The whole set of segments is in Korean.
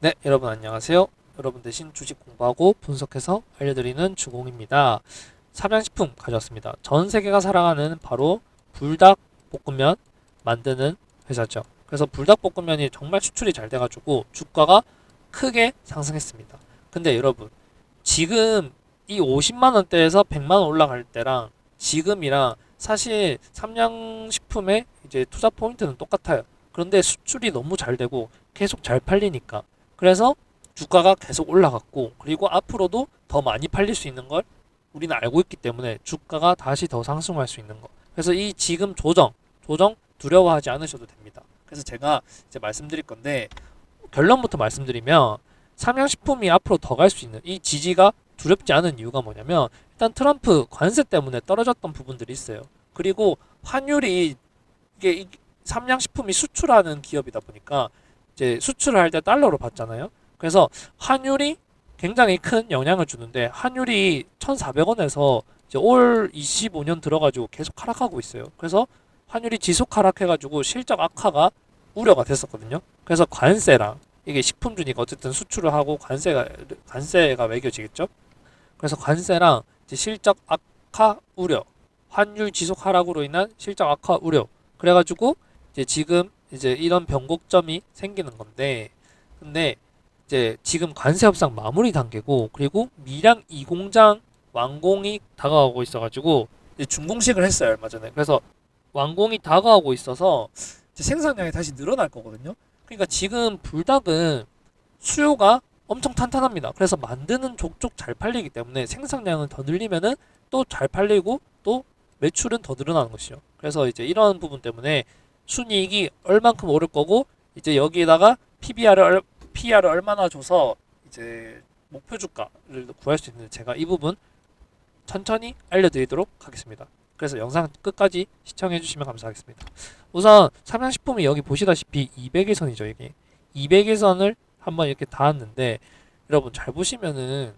네, 여러분 안녕하세요. 여러분 대신 주식 공부하고 분석해서 알려드리는 주공입니다. 삼양식품 가져왔습니다. 전 세계가 사랑하는 바로 불닭 볶음면 만드는 회사죠. 그래서 불닭 볶음면이 정말 수출이 잘 돼가지고 주가가 크게 상승했습니다. 근데 여러분 지금 이 50만 원대에서 100만 원 올라갈 때랑 지금이랑 사실 삼양식품의 이제 투자 포인트는 똑같아요. 그런데 수출이 너무 잘 되고 계속 잘 팔리니까 그래서 주가가 계속 올라갔고 그리고 앞으로도 더 많이 팔릴 수 있는 걸 우리는 알고 있기 때문에 주가가 다시 더 상승할 수 있는 거. 그래서 이 지금 조정, 조정 두려워하지 않으셔도 됩니다. 그래서 제가 이제 말씀드릴 건데 결론부터 말씀드리면 삼양식품이 앞으로 더 갈 수 있는 이 지지가 두렵지 않은 이유가 뭐냐면 일단 트럼프 관세 때문에 떨어졌던 부분들이 있어요. 그리고 환율이 이게 이 삼양식품이 수출하는 기업이다 보니까 이제 수출을 할 때 달러로 받잖아요. 그래서 환율이 굉장히 큰 영향을 주는데 환율이 1,400원에서 이제 올 25년 들어가지고 계속 하락하고 있어요. 그래서 환율이 지속 하락해가지고 실적 악화가 우려가 됐었거든요. 그래서 관세랑 이게 식품주니까 어쨌든 수출을 하고 관세가 관세가 매겨지겠죠. 그래서 관세랑 실적 악화 우려, 환율 지속 하락으로 인한 실적 악화 우려. 그래가지고 이제 지금 이제 이런 변곡점이 생기는 건데, 근데 이제 지금 관세 협상 마무리 단계고, 그리고 밀양 2공장 완공이 다가오고 있어가지고 이제 준공식을 했어요 얼마 전에. 그래서 완공이 다가오고 있어서 이제 생산량이 다시 늘어날 거거든요. 그러니까 지금 불닭은 수요가 엄청 탄탄합니다. 그래서 만드는 족족 잘 팔리기 때문에 생산량을 더 늘리면은 또 잘 팔리고 또 매출은 더 늘어나는 것이죠. 그래서 이제 이런 부분 때문에 순이익이 얼만큼 오를 거고 이제 여기에다가 PBR을 얼, PR을 얼마나 줘서 이제 목표 주가를 구할 수 있는 제가 이 부분 천천히 알려드리도록 하겠습니다. 그래서 영상 끝까지 시청해 주시면 감사하겠습니다. 우선 삼양식품이 여기 보시다시피 200일선이죠 이게 200일선을 한번 이렇게 닿았는데 여러분 잘 보시면은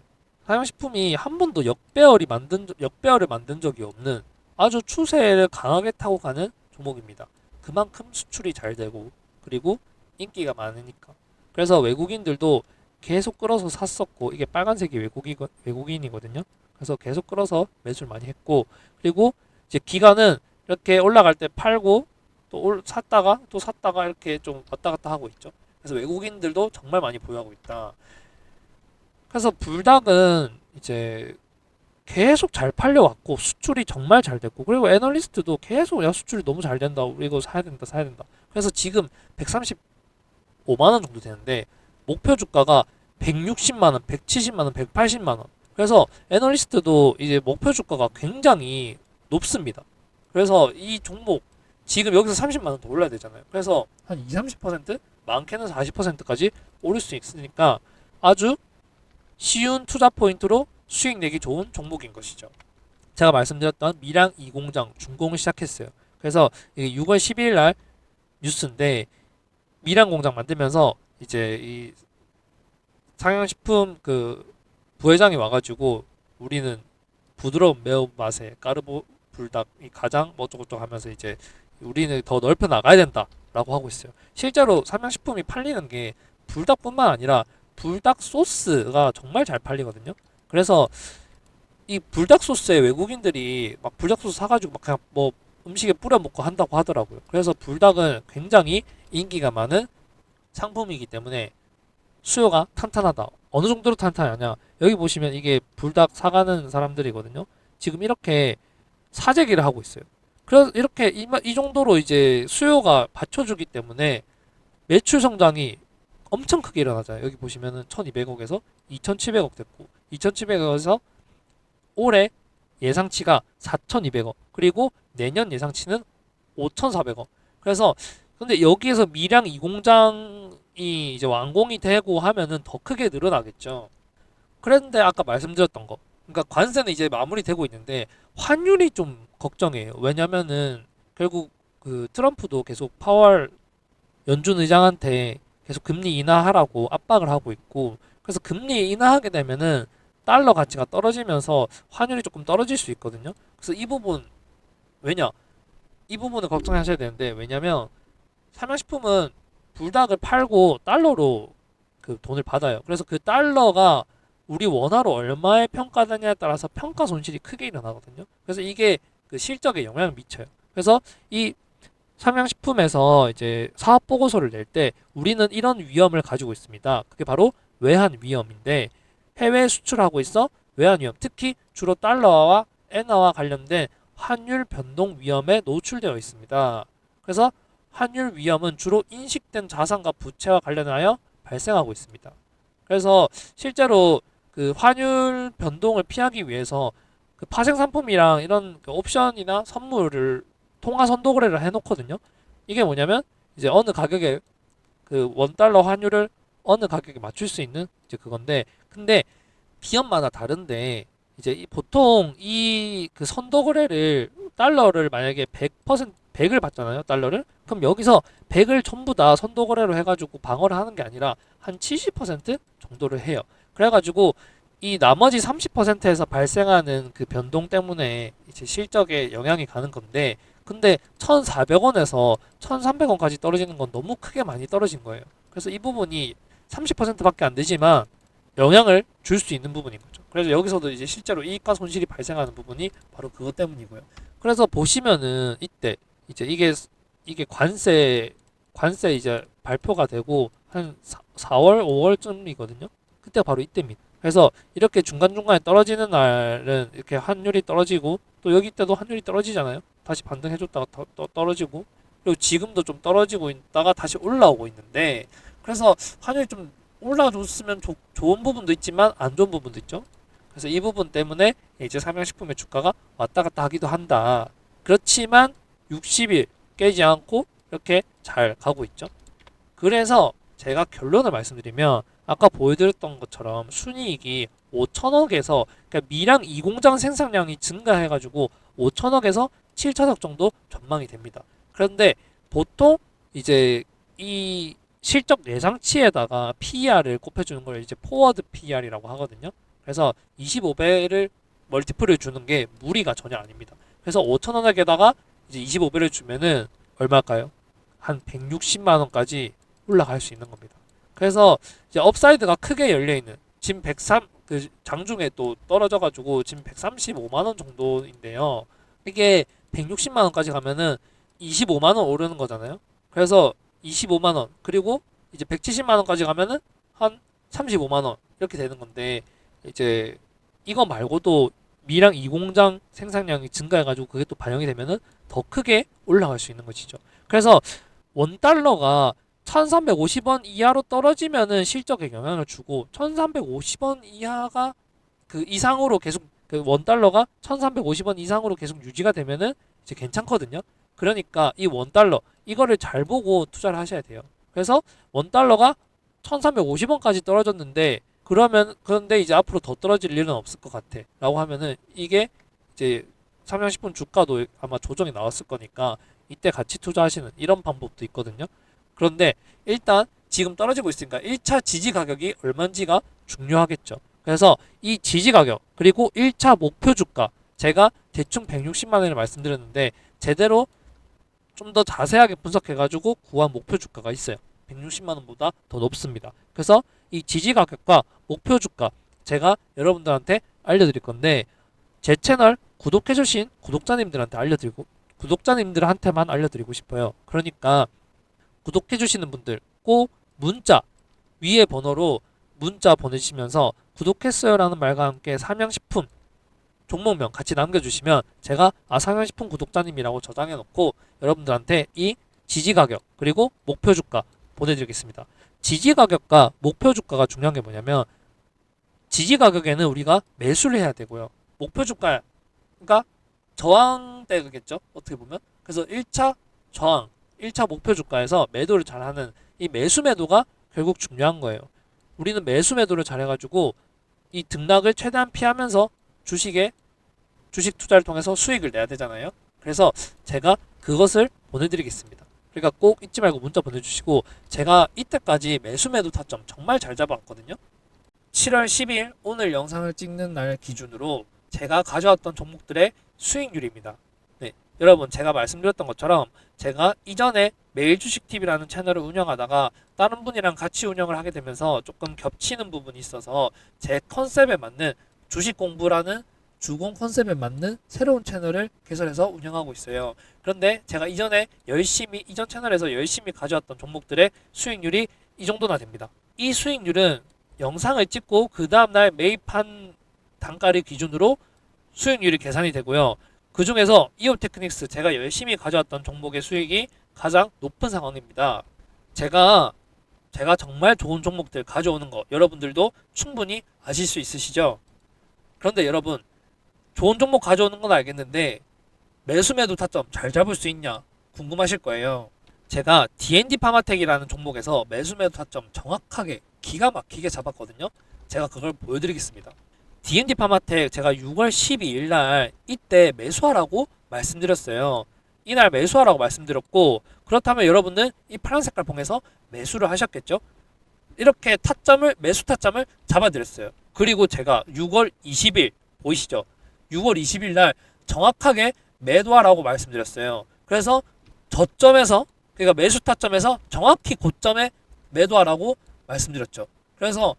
삼양식품이 한 번도 역배열이 만든 적- 역배열을 만든 적이 없는 아주 추세를 강하게 타고 가는 종목입니다. 그만큼 수출이 잘 되고 그리고 인기가 많으니까 그래서 외국인들도 계속 끌어서 샀었고 이게 빨간색이 외국이 외국인이거든요. 그래서 계속 끌어서 매수를 많이 했고 그리고 이제 기간은 이렇게 올라갈 때 팔고 또 올, 샀다가 또 샀다가 이렇게 좀 왔다 갔다 하고 있죠. 그래서 외국인들도 정말 많이 보유하고 있다. 그래서 불닭은 이제 계속 잘 팔려왔고 수출이 정말 잘 됐고 그리고 애널리스트도 계속 야 수출이 너무 잘 된다 우리 이거 사야 된다 사야 된다 그래서 지금 135만 원 정도 되는데 목표 주가가 160만 원, 170만 원, 180만 원 그래서 애널리스트도 이제 목표 주가가 굉장히 높습니다. 그래서 이 종목 지금 여기서 30만 원 더 올라야 되잖아요. 그래서 한 2, 30% 많게는 40%까지 오를 수 있으니까 아주 쉬운 투자 포인트로 수익 내기 좋은 종목인 것이죠. 제가 말씀드렸던 미랑 2공장 준공을 시작했어요. 그래서 이게 6월 12일 날 뉴스인데 미랑 공장 만들면서 이제 이 상향식품 그 부회장이 와가지고 우리는 부드러운 매운 맛의 까르보 불닭 이 가장 뭐 어쩌고저쩌고 하면서 이제 우리는 더 넓혀 나가야 된다라고 하고 있어요. 실제로 삼양식품이 팔리는 게 불닭뿐만 아니라 불닭 소스가 정말 잘 팔리거든요. 그래서 이 불닭 소스에 외국인들이 막 불닭 소스 사가지고 막 그냥 뭐 음식에 뿌려 먹고 한다고 하더라고요. 그래서 불닭은 굉장히 인기가 많은 상품이기 때문에 수요가 탄탄하다. 어느 정도로 탄탄하냐? 여기 보시면 이게 불닭 사가는 사람들이거든요. 지금 이렇게 사재기를 하고 있어요. 그래서 이렇게 이, 마- 이 정도로 이제 수요가 받쳐주기 때문에 매출 성장이 엄청 크게 일어나잖아요. 여기 보시면은 1200억에서 2700억 됐고 2700억에서 올해 예상치가 4200억 그리고 내년 예상치는 5400억 그래서 근데 여기에서 밀양 2공장이 이제 완공이 되고 하면은 더 크게 늘어나겠죠. 그런데 아까 말씀드렸던 거 그러니까 관세는 이제 마무리되고 있는데 환율이 좀 걱정이에요. 왜냐면은 결국 그 트럼프도 계속 파월 연준 의장한테 계속 금리 인하하라고 압박을 하고 있고 그래서 금리 인하하게 되면은 달러 가치가 떨어지면서 환율이 조금 떨어질 수 있거든요. 그래서 이 부분 왜냐? 이 부분을 걱정하셔야 되는데 왜냐면 삼양식품은 불닭을 팔고 달러로 그 돈을 받아요. 그래서 그 달러가 우리 원화로 얼마에 평가되냐에 따라서 평가 손실이 크게 일어나거든요. 그래서 이게 그 실적에 영향을 미쳐요. 그래서 이 삼양식품에서 이제 사업 보고서를 낼 때 우리는 이런 위험을 가지고 있습니다. 그게 바로 외환 위험인데 해외 수출하고 있어 외환 위험, 특히 주로 달러와 엔화와 관련된 환율 변동 위험에 노출되어 있습니다. 그래서 환율 위험은 주로 인식된 자산과 부채와 관련하여 발생하고 있습니다. 그래서 실제로 그 환율 변동을 피하기 위해서 그 파생 상품이랑 이런 그 옵션이나 선물을 통화 선도 거래를 해놓거든요. 이게 뭐냐면 이제 어느 가격에 그 원 달러 환율을 어느 가격에 맞출 수 있는 이제 그건데 근데 기업마다 다른데 이제 이 보통 이 그 선도 거래를 달러를 만약에 100% 100을 받잖아요 달러를 그럼 여기서 100을 전부 다 선도 거래로 해가지고 방어를 하는 게 아니라 한 70% 정도를 해요 그래가지고 이 나머지 30%에서 발생하는 그 변동 때문에 이제 실적에 영향이 가는 건데 근데 1,400원에서 1,300원까지 떨어지는 건 너무 크게 많이 떨어진 거예요. 그래서 이 부분이 30%밖에 안 되지만 영향을 줄 수 있는 부분인 거죠. 그래서 여기서도 이제 실제로 이익과 손실이 발생하는 부분이 바로 그것 때문이고요. 그래서 보시면은 이때 이제 이게 이게 관세 관세 이제 발표가 되고 한 4, 월 5월쯤이거든요. 그때 바로 이때입니다. 그래서 이렇게 중간중간에 떨어지는 날은 이렇게 환율이 떨어지고 또 여기 때도 환율이 떨어지잖아요. 다시 반등해줬다가 더, 더 떨어지고 그리고 지금도 좀 떨어지고 있다가 다시 올라오고 있는데 그래서 환율이 좀 올라줬으면 좋- 좋은 부분도 있지만 안 좋은 부분도 있죠. 그래서 이 부분 때문에 이제 삼양식품의 주가가 왔다 갔다 하기도 한다. 그렇지만 60일 깨지 않고 이렇게 잘 가고 있죠. 그래서 제가 결론을 말씀드리면 아까 보여드렸던 것처럼 순이익이 5천억에서 그러니까 미량 이공장 생산량이 증가해가지고 5천억에서 7천억 정도 전망이 됩니다. 그런데 보통 이제 이 실적 예상치에다가 PER을 곱해주는 걸 이제 포워드 PER이라고 하거든요. 그래서 25배를 멀티플을 주는 게 무리가 전혀 아닙니다. 그래서 5천 원에다가 이제 25배를 주면은 얼마일까요? 한 160만 원까지 올라갈 수 있는 겁니다. 그래서 이제 업사이드가 크게 열려 있는 지금 103 그 장중에 또 떨어져 가지고 지금 135만 원 정도인데요. 이게 160만 원까지 가면은 25만 원 오르는 거잖아요. 그래서 25만 원 그리고 이제 170만 원까지 가면은 한 35만 원 이렇게 되는 건데 이제 이거 말고도 미량 이공장 생산량이 증가해가지고 그게 또 반영이 되면은 더 크게 올라갈 수 있는 것이죠. 그래서 원 달러가 1350원 이하로 떨어지면은 실적에 영향을 주고 1350원 이하가 그 이상으로 계속 그 원 달러가 1350원 이상으로 계속 유지가 되면은 이제 괜찮거든요. 그러니까 이 원 달러 이거를 잘 보고 투자를 하셔야 돼요. 그래서 원 달러가 1350원까지 떨어졌는데 그러면 그런데 이제 앞으로 더 떨어질 일은 없을 것 같아 라고 하면은 이게 이제 삼양식품 주가도 아마 조정이 나왔을 거니까 이때 같이 투자하시는 이런 방법도 있거든요. 그런데 일단 지금 떨어지고 있으니까 1차 지지 가격이 얼마인지가 중요하겠죠. 그래서 이 지지 가격 그리고 1차 목표 주가 제가 대충 160만 원을 말씀드렸는데 제대로 좀 더 자세하게 분석해 가지고 구한 목표 주가가 있어요. 160만 원보다 더 높습니다. 그래서 이 지지 가격과 목표 주가 제가 여러분들한테 알려드릴 건데 제 채널 구독해 주신 구독자님들한테 알려드리고 구독자님들한테만 알려드리고 싶어요. 그러니까 구독해 주시는 분들 꼭 문자 위에 번호로 문자 보내주시면서 구독했어요라는 말과 함께 삼양식품 종목명 같이 남겨주시면 제가 아 삼양식품 구독자님이라고 저장해 놓고 여러분들한테 이 지지 가격 그리고 목표 주가 보내드리겠습니다. 지지 가격과 목표 주가가 중요한 게 뭐냐면 지지 가격에는 우리가 매수를 해야 되고요. 목표 주가 그러니까 저항대겠죠. 어떻게 보면 그래서 1차 저항 1차 목표 주가에서 매도를 잘하는 이 매수 매도가 결국 중요한 거예요. 우리는 매수 매도를 잘해가지고 이 등락을 최대한 피하면서 주식에 주식 투자를 통해서 수익을 내야 되잖아요. 그래서 제가 그것을 보내드리겠습니다. 그러니까 꼭 잊지 말고 문자 보내주시고 제가 이때까지 매수 매도 타점 정말 잘 잡아왔거든요. 7월 10일 오늘 영상을 찍는 날 기준으로 제가 가져왔던 종목들의 수익률입니다. 네, 여러분 제가 말씀드렸던 것처럼 제가 이전에 매일 주식 TV라는 채널을 운영하다가 다른 분이랑 같이 운영을 하게 되면서 조금 겹치는 부분이 있어서 제 컨셉에 맞는 주식 공부라는 주공 컨셉에 맞는 새로운 채널을 개설해서 운영하고 있어요. 그런데 제가 이전에 열심히 이전 채널에서 열심히 가져왔던 종목들의 수익률이 이 정도나 됩니다. 이 수익률은 영상을 찍고 그 다음날 매입한 단가를 기준으로 수익률이 계산이 되고요. 그 중에서 이옵 테크닉스 제가 열심히 가져왔던 종목의 수익이 가장 높은 상황입니다. 제가 제가 정말 좋은 종목들 가져오는 거 여러분들도 충분히 아실 수 있으시죠? 그런데 여러분 좋은 종목 가져오는 건 알겠는데 매수 매도 타점 잘 잡을 수 있냐 궁금하실 거예요. 제가 D&D 파마텍이라는 종목에서 매수 매도 타점 정확하게 기가 막히게 잡았거든요. 제가 그걸 보여드리겠습니다. D&D 파마텍 제가 6월 12일 날 이때 매수하라고 말씀드렸어요. 이날 매수하라고 말씀드렸고 그렇다면 여러분은 이 파란 색깔 봉에서 매수를 하셨겠죠? 이렇게 타점을 매수 타점을 잡아드렸어요. 그리고 제가 6월 20일 보이시죠? 6월 20일 날 정확하게 매도하라고 말씀드렸어요. 그래서 저점에서 그러니까 매수 타점에서 정확히 고점에 매도하라고 말씀드렸죠. 그래서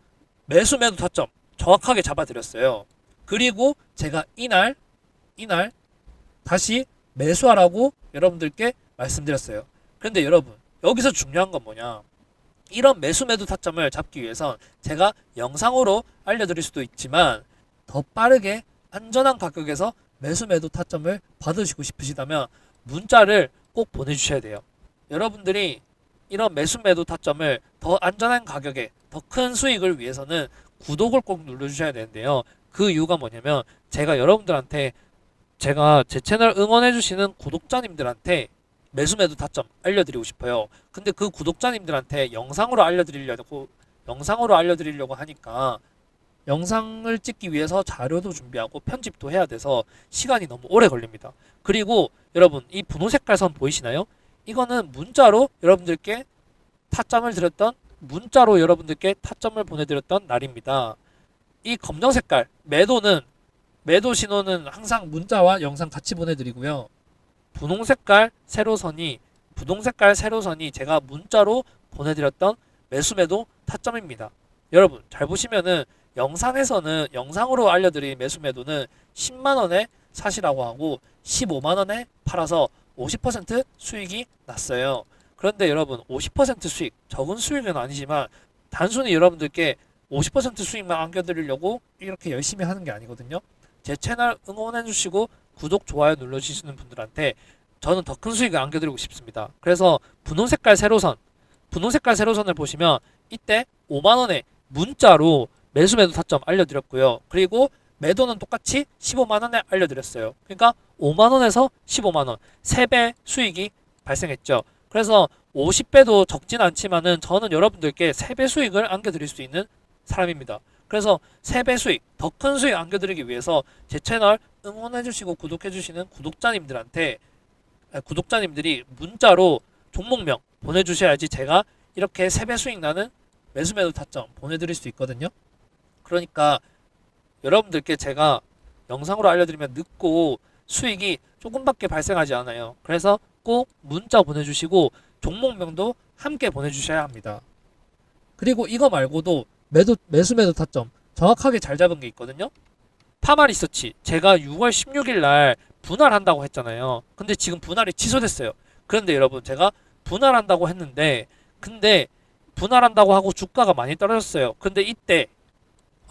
매수 매도 타점 정확하게 잡아드렸어요. 그리고 제가 이날 이날 다시 매수하라고 여러분들께 말씀드렸어요. 그런데 여러분 여기서 중요한 건 뭐냐? 이런 매수 매도 타점을 잡기 위해선 제가 영상으로 알려드릴 수도 있지만 더 빠르게 안전한 가격에서 매수 매도 타점을 받으시고 싶으시다면 문자를 꼭 보내주셔야 돼요. 여러분들이 이런 매수 매도 타점을 더 안전한 가격에 더 큰 수익을 위해서는 구독을 꼭 눌러주셔야 되는데요. 그 이유가 뭐냐면 제가 여러분들한테 제가 제 채널 응원해주시는 구독자님들한테 매수 매도 타점 알려드리고 싶어요. 근데 그 구독자님들한테 영상으로 알려드리려고 영상으로 알려드리려고 하니까 영상을 찍기 위해서 자료도 준비하고 편집도 해야 돼서 시간이 너무 오래 걸립니다. 그리고 여러분 이 분홍 색깔 선 보이시나요? 이거는 문자로 여러분들께 타점을 드렸던 문자로 여러분들께 타점을 보내드렸던 날입니다. 이 검정 색깔 매도는 매도 신호는 항상 문자와 영상 같이 보내드리고요. 분홍 색깔 세로선이 분홍 색깔 세로선이 제가 문자로 보내드렸던 매수 매도 타점입니다. 여러분 잘 보시면은 영상에서는 영상으로 알려드린 매수 매도는 10만 원에 사시라고 하고 15만 원에 팔아서 50% 수익이 났어요. 그런데 여러분 50% 수익 적은 수익은 아니지만 단순히 여러분들께 50% 수익만 안겨드리려고 이렇게 열심히 하는 게 아니거든요. 제 채널 응원해 주시고 구독 좋아요 눌러 주시는 분들한테 저는 더 큰 수익을 안겨드리고 싶습니다. 그래서 분홍 색깔 세로선 분홍 색깔 세로선을 보시면 이때 5만 원에 문자로 매수 매도 타점 알려드렸고요. 그리고 매도는 똑같이 15만 원에 알려드렸어요. 그러니까 5만 원에서 15만 원 3배 수익이 발생했죠. 그래서 50배도 적진 않지만은 저는 여러분들께 3배 수익을 안겨드릴 수 있는 사람입니다. 그래서 3배 수익, 더 큰 수익 안겨드리기 위해서 제 채널 응원해주시고 구독해주시는 구독자님들한테 아, 구독자님들이 문자로 종목명 보내주셔야지 제가 이렇게 3배 수익 나는 매수 매도 타점 보내드릴 수 있거든요. 그러니까 여러분들께 제가 영상으로 알려드리면 늦고 수익이 조금밖에 발생하지 않아요. 그래서 꼭 문자 보내주시고 종목명도 함께 보내주셔야 합니다. 그리고 이거 말고도 매도 매수 매도 타점 정확하게 잘 잡은 게 있거든요. 파마 리서치 제가 6월 16일 날 분할한다고 했잖아요. 근데 지금 분할이 취소됐어요. 그런데 여러분 제가 분할한다고 했는데 근데 분할한다고 하고 주가가 많이 떨어졌어요. 근데 이때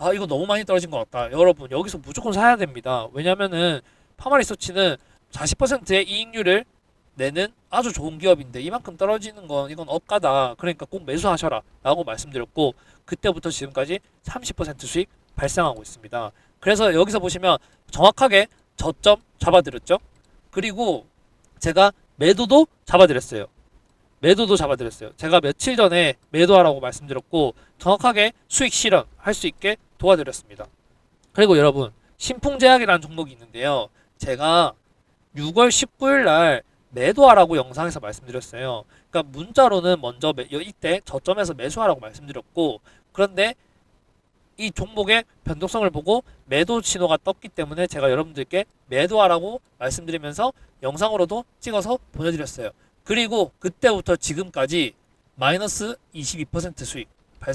아 이거 너무 많이 떨어진 것 같다. 여러분 여기서 무조건 사야 됩니다. 왜냐면은 파마 리서치는 40%의 이익률을 내는 아주 좋은 기업인데 이만큼 떨어지는 건 이건 업가다. 그러니까 꼭 매수하셔라 라고 말씀드렸고 그때부터 지금까지 30% 수익 발생하고 있습니다. 그래서 여기서 보시면 정확하게 저점 잡아드렸죠. 그리고 제가 매도도 잡아드렸어요. 매도도 잡아드렸어요. 제가 며칠 전에 매도하라고 말씀드렸고 정확하게 수익 실현 할 수 있게 도와드렸습니다. 그리고 여러분 신풍제약이라는 종목이 있는데요. 제가 6월 19일 날 매도하라고 영상에서 말씀드렸어요. 그러니까 문자로는 먼저 매, 이때 저점에서 매수하라고 말씀드렸고 그런데 이 종목의 변동성을 보고 매도 신호가 떴기 때문에 제가 여러분들께 매도하라고 말씀드리면서 영상으로도 찍어서 보내드렸어요. 그리고 그때부터 지금까지 마이너스 22% 수익 발,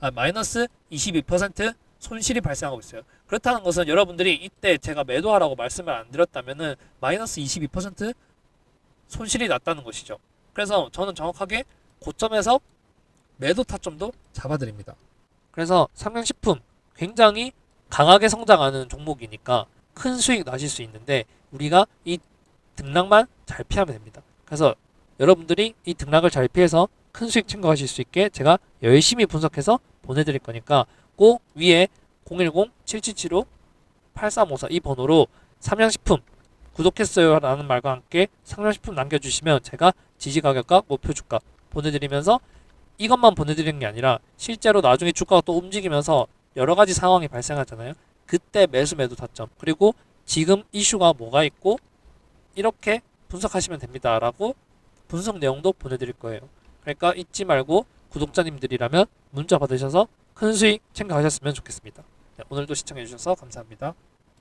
아, 마이너스 22% 손실이 발생하고 있어요. 그렇다는 것은 여러분들이 이때 제가 매도하라고 말씀을 안 드렸다면은 마이너스 22% 손실이 났다는 것이죠. 그래서 저는 정확하게 고점에서 매도 타점도 잡아드립니다. 그래서 삼양식품 굉장히 강하게 성장하는 종목이니까 큰 수익 나실 수 있는데 우리가 이 등락만 잘 피하면 됩니다. 그래서 여러분들이 이 등락을 잘 피해서 큰 수익 챙겨가실 수 있게 제가 열심히 분석해서 보내드릴 거니까 꼭 위에 010-7775-8354 이 번호로 삼양식품 구독했어요 라는 말과 함께 삼양식품 남겨주시면 제가 지지가격과 목표주가 보내드리면서 이것만 보내드리는 게 아니라 실제로 나중에 주가가 또 움직이면서 여러 가지 상황이 발생하잖아요. 그때 매수 매도 타점 그리고 지금 이슈가 뭐가 있고 이렇게 분석하시면 됩니다 라고 분석 내용도 보내드릴 거예요. 그러니까 잊지 말고 구독자님들이라면 문자 받으셔서 큰 수익 챙겨가셨으면 좋겠습니다. 네, 오늘도 시청해주셔서 감사합니다.